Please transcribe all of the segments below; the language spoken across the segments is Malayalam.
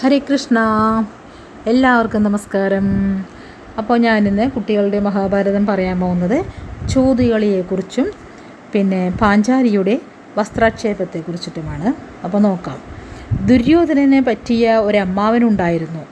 ഹരേ കൃഷ്ണ. എല്ലാവർക്കും നമസ്കാരം. അപ്പോൾ ഞാനിന്ന് കുട്ടികളുടെ മഹാഭാരതം പറയാൻ പോകുന്നത് ചോദ്യകളിയെക്കുറിച്ചും പിന്നെ പാഞ്ചാലിയുടെ വസ്ത്രാക്ഷേപത്തെക്കുറിച്ചിട്ടുമാണ്. അപ്പോൾ നോക്കാം. ദുര്യോധനനെ പറ്റിയ ഒരു അമ്മാവനുണ്ടായിരുന്നു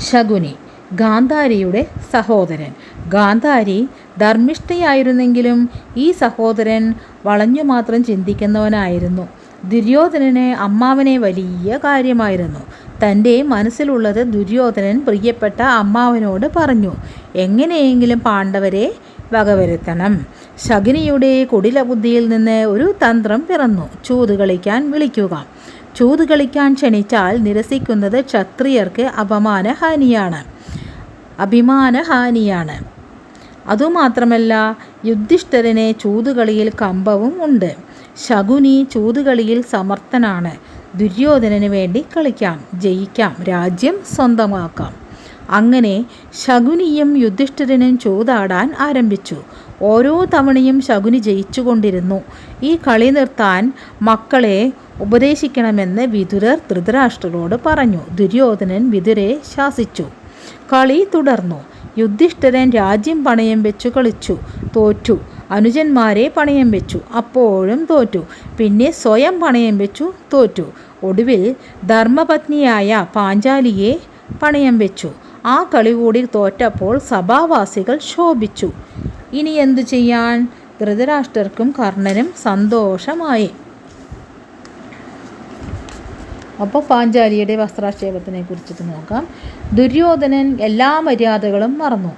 ശകുനി ഗാന്ധാരിയുടെ സഹോദരൻ. ഗാന്ധാരി ധർമ്മിഷ്ഠയായിരുന്നെങ്കിലും ഈ സഹോദരൻ വളഞ്ഞു മാത്രം ചിന്തിക്കുന്നവനായിരുന്നു. ദുര്യോധനന് അമ്മാവനെ വലിയ കാര്യമായിരുന്നു. തന്റെ മനസ്സിലുള്ളത് ദുര്യോധനൻ പ്രിയപ്പെട്ട അമ്മാവനോട് പറഞ്ഞു എങ്ങനെയെങ്കിലും പാണ്ഡവരെ വകവരുത്തണം. ശകുനിയുടെ കുടില ബുദ്ധിയിൽ നിന്ന് ഒരു തന്ത്രം പിറന്നു. ചൂത് കളിക്കാൻ വിളിക്കുക. ചൂത് കളിക്കാൻ ക്ഷണിച്ചാൽ നിരസിക്കുന്നത് ക്ഷത്രിയർക്ക് അപമാനഹാനിയാണ്. അഭിമാനഹാനിയാണ്. അതുമാത്രമല്ല യുദ്ധിഷ്ഠരനെ ചൂതുകളിയിൽ കമ്പവും ഉണ്ട്. ശകുനി ചൂതുകളിയിൽ സമർത്ഥനാണ്. ദുര്യോധനന് വേണ്ടി കളിക്കാം ജയിക്കാം രാജ്യം സ്വന്തമാക്കാം. അങ്ങനെ ശകുനിയും യുധിഷ്ഠിരനും ചൂതാടാൻ ആരംഭിച്ചു. ഓരോ തവണയും ശകുനി ജയിച്ചുകൊണ്ടിരുന്നു. ഈ കളി നിർത്താൻ മക്കളെ ഉപദേശിക്കണമെന്ന് വിതുരർ ധൃതരാഷ്ട്രരോട് പറഞ്ഞു. ദുര്യോധനൻ വിതുരെ ശാസിച്ചു. കളി തുടർന്നു. യുദ്ധിഷ്ഠരൻ രാജ്യം പണയം വെച്ചു കളിച്ചു. തോറ്റു. അനുജന്മാരെ പണയം വെച്ചു. അപ്പോഴും തോറ്റു. പിന്നെ സ്വയം പണയം വെച്ചു തോറ്റു. ഒടുവിൽ ധർമ്മപത്നിയായ പാഞ്ചാലിയെ പണയം വെച്ചു. ആ കളി കൂടി തോറ്റപ്പോൾ സഭാവാസികൾ ശോഭിച്ചു. ഇനി എന്തു ചെയ്യാൻ? ധൃതരാഷ്ട്രർക്കും കർണനും സന്തോഷമായി. അപ്പോൾ പാഞ്ചാലിയുടെ വസ്ത്രാക്ഷേപത്തിനെ കുറിച്ചിട്ട് നോക്കാം. ദുര്യോധനൻ എല്ലാ മര്യാദകളും മറന്നു.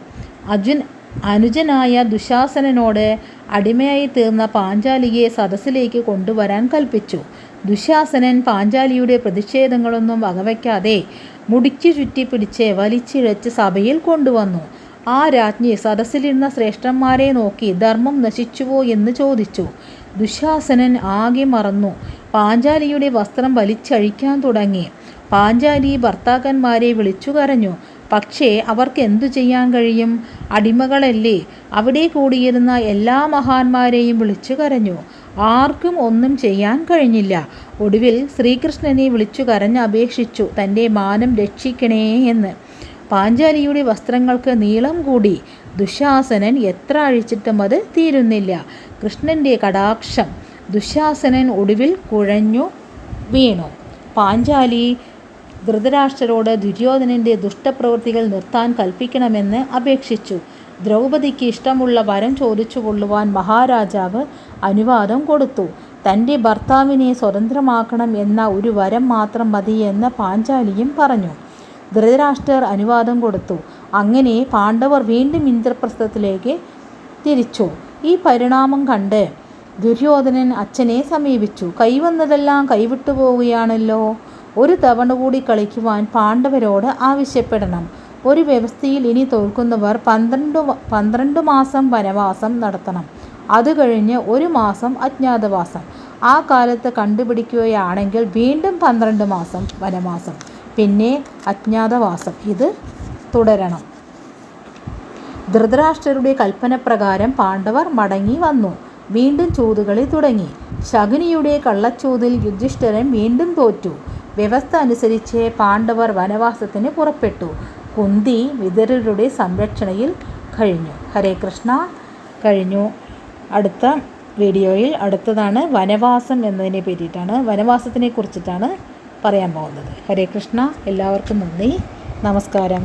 അർജുൻ അനുജനായ ദുശാസനനോട് അടിമയായി തീർന്ന പാഞ്ചാലിയെ സദസ്സിലേക്ക് കൊണ്ടുവരാൻ കൽപ്പിച്ചു. ദുശാസനൻ പാഞ്ചാലിയുടെ പ്രതിഷേധങ്ങളൊന്നും വകവയ്ക്കാതെ മുടിച്ചു ചുറ്റി പിടിച്ച് വലിച്ചിഴച്ച് സഭയിൽ കൊണ്ടുവന്നു. ആ രാജ്ഞി സദസ്സിലിരുന്ന ശ്രേഷ്ഠന്മാരെ നോക്കി ധർമ്മം നശിച്ചുവോ എന്ന് ചോദിച്ചു. ദുശാസനൻ ആകെ മറന്നു. പാഞ്ചാലിയുടെ വസ്ത്രം വലിച്ചഴിക്കാൻ തുടങ്ങി. പാഞ്ചാലി ഭർത്താക്കന്മാരെ വിളിച്ചു കരഞ്ഞു. പക്ഷേ അവർക്ക് എന്തു ചെയ്യാൻ കഴിയും? അടിമകളല്ലേ. അവിടെ കൂടിയിരുന്ന എല്ലാ മഹാന്മാരെയും വിളിച്ചു കരഞ്ഞു. ആർക്കും ഒന്നും ചെയ്യാൻ കഴിഞ്ഞില്ല. ഒടുവിൽ ശ്രീകൃഷ്ണനെ വിളിച്ചു കരഞ്ഞ് അപേക്ഷിച്ചു തന്റെ മാനം രക്ഷിക്കണേ എന്ന്. പാഞ്ചാലിയുടെ വസ്ത്രങ്ങൾക്ക് നീളം കൂടി. ദുശാസനൻ എത്ര അഴിച്ചിട്ടും അത് തീരുന്നില്ല. കൃഷ്ണന്റെ കടാക്ഷം. ദുശാസനൻ ഒടുവിൽ കുഴഞ്ഞു വീണു. പാഞ്ചാലി ധൃതരാഷ്ട്രരോട് ദുര്യോധനന്റെ ദുഷ്ടപ്രവൃത്തികൾ നിർത്താൻ കൽപ്പിക്കണമെന്ന് അപേക്ഷിച്ചു. ദ്രൗപദിക്ക് ഇഷ്ടമുള്ള വരം ചോദിച്ചു കൊള്ളുവാൻ മഹാരാജാവ് അനുവാദം കൊടുത്തു. തന്റെ ഭർത്താവിനെ സ്വതന്ത്രമാക്കണം എന്ന ഒരു വരം മാത്രം മതിയെന്ന് പാഞ്ചാലിയും പറഞ്ഞു. ധൃതരാഷ്ട്രർ അനുവാദം കൊടുത്തു. അങ്ങനെ പാണ്ഡവർ വീണ്ടും ഇന്ദ്രപ്രസ്ഥത്തിലേക്ക് തിരിച്ചു. ഈ പരിണാമം കണ്ട് ദുര്യോധനൻ അച്ഛനെ സമീപിച്ചു. കൈവന്നതെല്ലാം കൈവിട്ടു പോവുകയാണല്ലോ. ഒരു തവണ കൂടി കളിക്കുവാൻ പാണ്ഡവരോട് ആവശ്യപ്പെടണം. ഒരു വ്യവസ്ഥയിൽ ഇനി തോൽക്കുന്നവർ പന്ത്രണ്ട് പന്ത്രണ്ട് മാസം വനവാസം നടത്തണം. അത് കഴിഞ്ഞ് ഒരു മാസം അജ്ഞാതവാസം. ആ കാലത്ത് കണ്ടുപിടിക്കുകയാണെങ്കിൽ വീണ്ടും പന്ത്രണ്ട് മാസം വനവാസം. പിന്നെ അജ്ഞാതവാസം. ഇത് തുടരണം. ധൃതരാഷ്ട്രരുടെ കൽപ്പനപ്രകാരം പാണ്ഡവർ മടങ്ങി വന്നു. വീണ്ടും ചൂതുകളി തുടങ്ങി. ശകുനിയുടെ കള്ളച്ചൂതിൽ യുധിഷ്ഠിരൻ വീണ്ടും തോറ്റു. വ്യവസ്ഥ അനുസരിച്ച് പാണ്ഡവർ വനവാസത്തിന് പുറപ്പെട്ടു. കുന്തി വിതരരുടെ സംരക്ഷണയിൽ കഴിഞ്ഞു. ഹരേ കൃഷ്ണ. കഴിഞ്ഞു. അടുത്ത വീഡിയോയിൽ അടുത്തതാണ് വനവാസം എന്നതിനെ പറ്റിയിട്ടാണ് വനവാസത്തിനെ കുറിച്ചിട്ടാണ് പറയാൻ പോകുന്നത്. ഹരേ കൃഷ്ണ. എല്ലാവർക്കും നന്ദി. നമസ്കാരം.